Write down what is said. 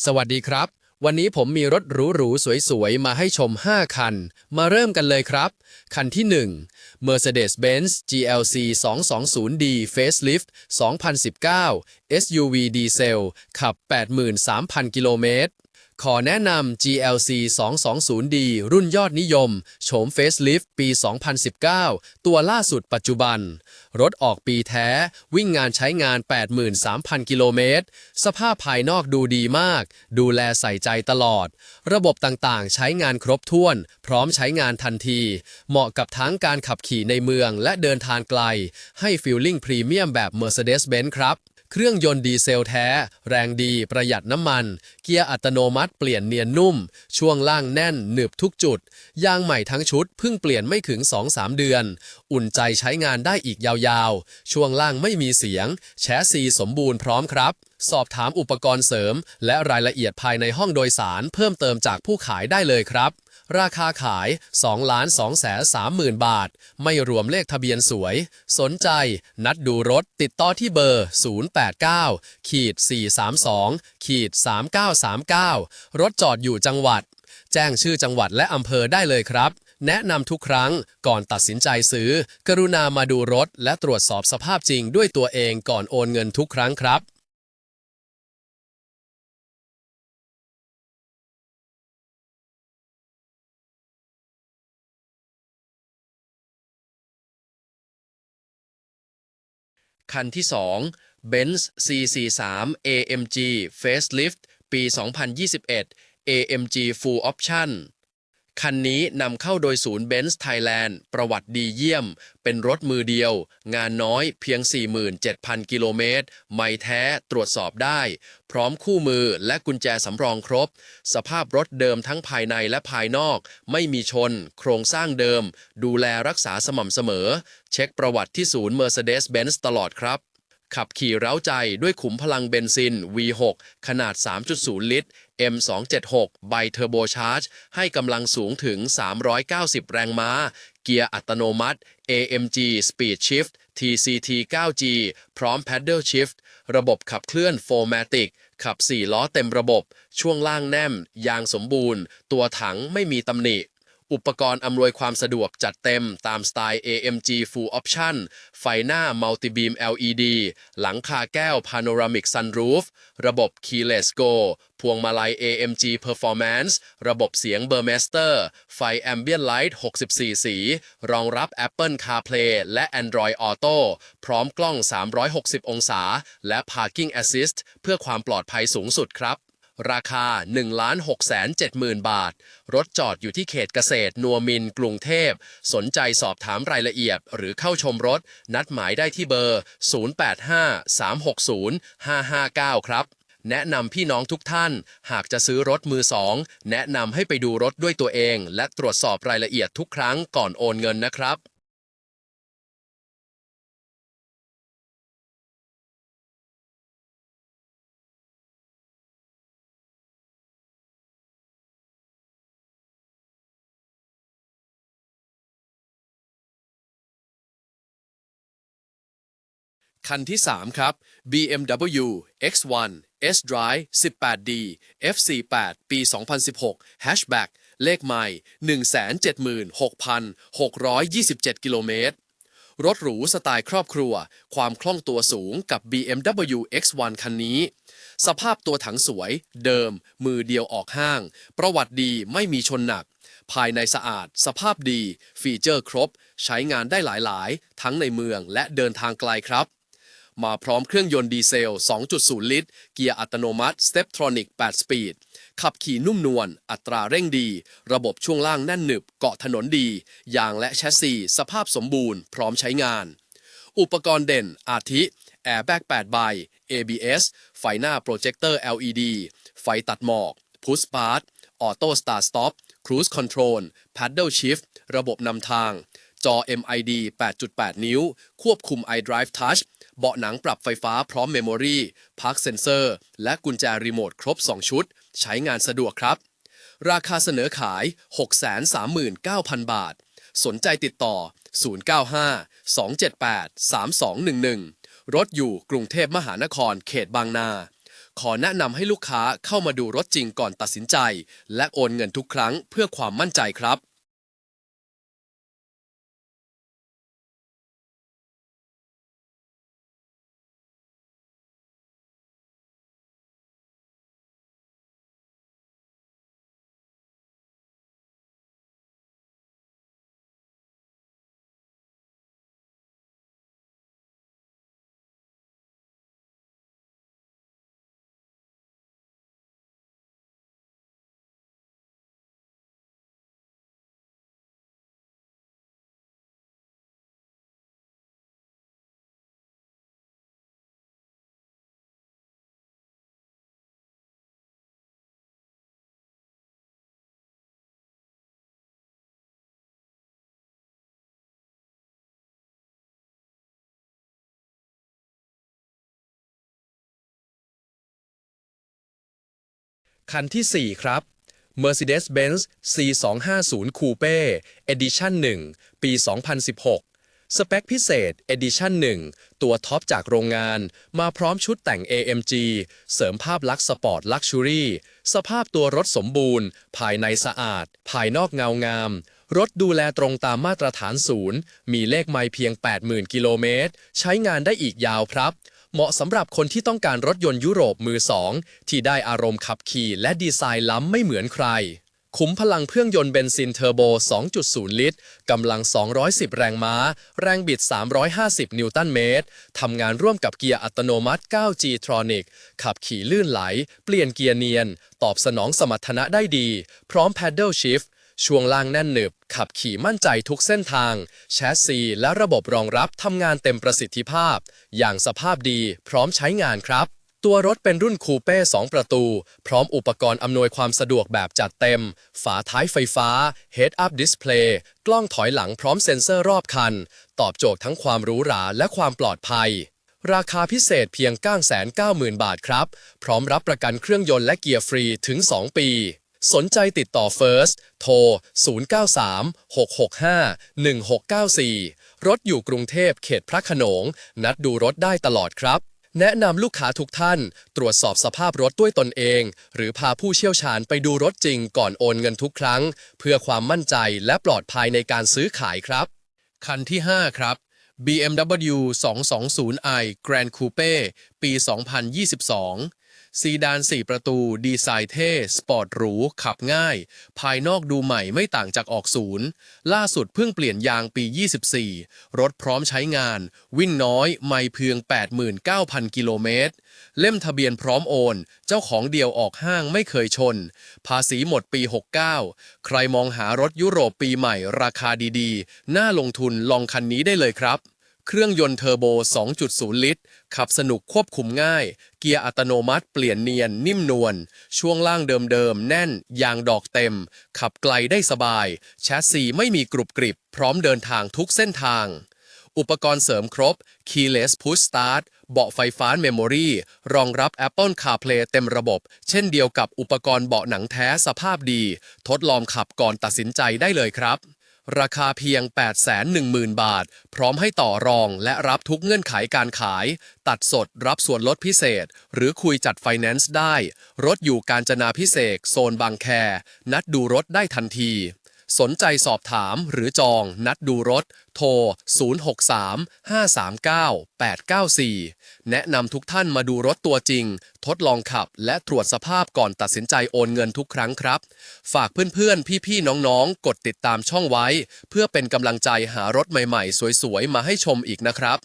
สวัสดีครับ วันนี้ผมมีรถหรูๆสวยๆ มาให้ชม 5 คัน มาเริ่มกันเลยครับ คันที่ 1 Mercedes-Benz GLC 220D Facelift 2019 SUV ดีเซลขับ 83,000 กิโลเมตร ขอแนะนำ GLC 220D รุ่นยอดนิยม โฉม Facelift ปี 2019 ตัวล่าสุดปัจจุบัน รถออกปีแท้ วิ่งงานใช้งาน 83,000 กิโลเมตร สภาพภายนอกดูดีมาก ดูแลใส่ใจตลอด ระบบต่างๆ ใช้งานครบถ้วน พร้อมใช้งานทันที เหมาะกับทั้งการขับขี่ในเมืองและเดินทางไกล ให้ฟีลลิ่งพรีเมียมแบบ Mercedes-Benz ครับ เครื่องยนต์ดีเซลแท้ แรงดี ประหยัดน้ำมัน เกียร์อัตโนมัติเปลี่ยนเนียนนุ่ม ช่วงล่างแน่นหนึบทุกจุด ยางใหม่ทั้งชุดเพิ่งเปลี่ยนไม่ถึง 2-3 เดือน อุ่นใจใช้งานได้อีกยาวๆ ช่วงล่างไม่มีเสียง แชสซีสมบูรณ์พร้อมครับ สอบถามอุปกรณ์เสริม และรายละเอียดภายในห้องโดยสารเพิ่มเติมจากผู้ขายได้เลยครับ ราคาขาย2 2 3 0 0 0 0 บาท ไม่รวมเลขทะเบียนสวย สนใจ นัดดูรถติดต่อที่เบอร์ 089ขีด432ขีด3939 รถจอดอยู่จังหวัด แจ้งชื่อจังหวัดและอำเภอได้เลยครับ แนะนำทุกครั้งก่อนตัดสินใจซื้อ กรุณามาดูรถ และตรวจสอบสภาพจริงด้วยตัวเองก่อนโอนเงินทุกครั้งครับ คันที่ 2 Benz C43 AMG Facelift ปี 2021 AMG Full Option คันนี้นำเข้าโดยศูนย์ Benz Thailand ประวัติดีเยี่ยม เป็นรถมือเดียว งานน้อยเพียง 47,000 กิโลเมตร ไม่แท้ตรวจสอบได้ พร้อมคู่มือและกุญแจสำรองครบ สภาพรถเดิมทั้งภายในและภายนอก ไม่มีชน โครงสร้างเดิม ดูแลรักษาสม่ำเสมอ เช็คประวัติที่ศูนย์ Mercedes-Benz ตลอดครับขับขี่เร้าใจด้วยขุมพลังเบนซิน V6 ขนาด 3.0 ลิตร M276 ไบเทอร์โบชาร์จให้กำลังสูงถึง 390 แรงม้า เกียร์อัตโนมัติ AMG Speed Shift TCT 9G พร้อม Paddle Shift ระบบขับเคลื่อน 4MATIC ขับ 4 ล้อเต็มระบบ ช่วงล่างแนมยางสมบูรณ์ ตัวถังไม่มีตำหนิ อุปกรณ์อำนวยความสะดวกจัดเต็มตามสไตล์ AMG Full Option ไฟหน้า Multi Beam LED หลังคาแก้ว Panoramic Sunroof ระบบ Keyless Go พวงมาลัย AMG Performance ระบบเสียง Burmester ไฟ Ambient Light 64 สี รองรับ Apple CarPlay และ Android Auto พร้อมกล้อง 360 องศา และ Parking Assist เพื่อความปลอดภัยสูงสุดครับ ราคา 1 6 7 0 0 0 บาท รถจอดอยู่ที่เขตเกษตรนัวมิน กรุงเทพ สนใจสอบถามรายละเอียด หรือเข้าชมรถ นัดหมายได้ที่เบอร์ 0853605559ครับ แนะนำพี่น้องทุกท่าน หากจะซื้อรถมือสอง แนะนำให้ไปดูรถด้วยตัวเอง และตรวจสอบรายละเอียดทุกครั้งก่อนโอนเงินนะครับ คันที่ 3 ครับ BMW X1 S-Drive 18D F48 ปี 2016 Hatchback เลขใหม่ 176,627 กิโลเมตร รถหรูสไตล์ครอบครัว ความคล่องตัวสูงกับ BMW X1 คันนี้ สภาพตัวถังสวย เดิม มือเดียวออกห้าง ประวัติดีไม่มีชนหนัก ภายในสะอาด สภาพดี ฟีเจอร์ครบ ใช้งานได้หลาย ๆ ทั้งในเมืองและเดินทางไกลครับ มาพร้อมเครื่องยนต์ดีเซล 2.0 ลิตร เกียร์อัตโนมัติ Steptronic 8 สปีด ขับขี่นุ่มนวล อัตราเร่งดี ระบบช่วงล่างแน่นหนึบ เกาะถนนดี ยางและแชสซี สภาพสมบูรณ์ พร้อมใช้งาน อุปกรณ์เด่น อาทิแอร์แบ็ก8ใบ ABS ไฟหน้าโปรเจคเตอร์ LED ไฟตัดหมอก พุชสปาร์ตออโต้สตาร์สต็อปครู e คอนโทรล Paddle Shift ระบบนำทาง จอ MID 8.8 นิ้ว ควบคุม iDrive Touch เบาะหนังปรับไฟฟ้าพร้อมเมมโมรีพักเซนเซอร์ และกุญแจรีโมทครบ 2 ชุด ใช้งานสะดวกครับ ราคาเสนอขาย 639,000 บาท สนใจติดต่อ 095 278 3211 รถอยู่กรุงเทพมหานครเขตบางนา ขอแนะนำให้ลูกค้าเข้ามาดูรถจริงก่อนตัดสินใจ และโอนเงินทุกครั้งเพื่อความมั่นใจครับ คันที่ 4 ครับ Mercedes-Benz C250 Coupe Edition 1 ปี 2016 สเปคพิเศษ Edition 1 ตัวท็อปจากโรงงาน มาพร้อมชุดแต่ง AMG เสริมภาพลักษณ์สปอร์ตลักชัวรี่ สภาพตัวรถสมบูรณ์ ภายในสะอาด ภายนอกเงางาม รถดูแลตรงตามมาตรฐานศูนย์ มีเลขไมล์เพียง 80,000 กิโลเมตร ใช้งานได้อีกยาวครับ เหมาะสำหรับคนที่ต้องการรถยนต์ยุโรปมือสองที่ได้อารมณ์ขับขี่และดีไซน์ล้ำไม่เหมือนใคร ขุมพลังเครื่องยนต์เบนซินเทอร์โบ 2.0 ลิตร กำลัง 210 แรงม้า แรงบิด 350 นิวตันเมตร ทำงานร่วมกับเกียร์อัตโนมัติ 9G Tronic ขับขี่ลื่นไหล เปลี่ยนเกียร์เนียน ตอบสนองสมรรถนะได้ดี พร้อม Paddle Shift ช่วงล่างแน่นหนึบ ขับขี่มั่นใจทุกเส้นทาง แชสซีและระบบรองรับทำงานเต็มประสิทธิภาพ อย่างสภาพดีพร้อมใช้งานครับ ตัวรถเป็นรุ่นคูเป้ 2 ประตู พร้อมอุปกรณ์อำนวยความสะดวกแบบจัดเต็ม ฝาท้ายไฟฟ้า Head Up Display กล้องถอยหลังพร้อมเซ็นเซอร์รอบคัน ตอบโจทย์ทั้งความหรูหราและความปลอดภัยราคาพิเศษเพียง 990,000 บาทครับ พร้อมรับประกันเครื่องยนต์และเกียร์ฟรีถึง 2 ปี สนใจติดต่อ First โทร 093-665-1694 รถอยู่กรุงเทพเขตพระโขนง นัดดูรถได้ตลอดครับ แนะนำลูกค้าทุกท่าน ตรวจสอบสภาพรถด้วยตนเอง หรือพาผู้เชี่ยวชาญไปดูรถจริงก่อนโอนเงินทุกครั้ง เพื่อความมั่นใจและปลอดภัยในการซื้อขายครับ คันที่ 5 ครับ BMW 220i Grand Coupe ปี 2022 ซีดาน 4 ประตู ดีไซน์เท่ สปอร์ตหรู ขับง่าย ภายนอกดูใหม่ไม่ต่างจากออกศูนย์ ล่าสุดเพิ่งเปลี่ยนยางปี 24 รถพร้อมใช้งาน วิ่งน้อย ไม่เพียง 89,000 กิโลเมตร เล่มทะเบียนพร้อมโอน เจ้าของเดียวออกห้างไม่เคยชน ภาษีหมดปี 69 ใครมองหารถยุโรปปีใหม่ราคาดีๆ น่าลงทุนลองคันนี้ได้เลยครับ เครื่องยนต์เทอร์โบ 2.0 ลิตร ขับสนุกควบคุมง่าย เกียร์อัตโนมัติเปลี่ยนเนียนนิ่มนวล ช่วงล่างเดิมๆ แน่น ยางดอกเต็ม ขับไกลได้สบาย แชสซีไม่มีกรุบกริบ พร้อมเดินทางทุกเส้นทาง อุปกรณ์เสริมครบ Keyless Push Start เบาะไฟฟ้าเมมโมรีรองรับ Apple CarPlay เต็มระบบ เช่นเดียวกับอุปกรณ์เบาะหนังแท้สภาพดี ทดลองขับก่อนตัดสินใจได้เลยครับ ราคาเพียง 810,000 บาท พร้อมให้ต่อรองและรับทุกเงื่อนไขการขาย ตัดสดรับส่วนลดพิเศษ หรือคุยจัดไฟแนนซ์ได้ รถอยู่การจนาพิเศษ โซนบางแค นัดดูรถได้ทันที สนใจสอบถามหรือจองนัดดูรถ โทร 063-539-894 แนะนำทุกท่านมาดูรถตัวจริง ทดลองขับและตรวจสภาพก่อนตัดสินใจโอนเงินทุกครั้งครับ ฝากเพื่อนๆ พี่ๆ น้องๆ กดติดตามช่องไว้ เพื่อเป็นกำลังใจหารถใหม่ๆ สวยๆ มาให้ชมอีกนะครับ